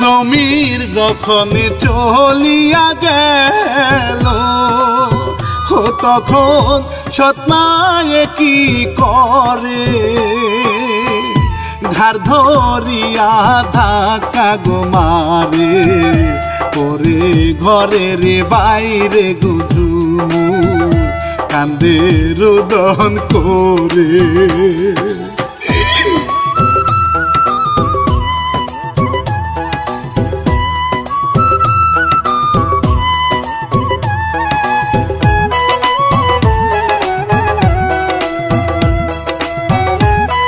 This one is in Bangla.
জমির যখন চলিয়া গেল, ও তখন সৎমায়ে কি করে? ঘাড় ধরিয়া ধাক্কা গোমারে পরে ঘরে রে বাইরে গুজু কান্দে রোদন করে।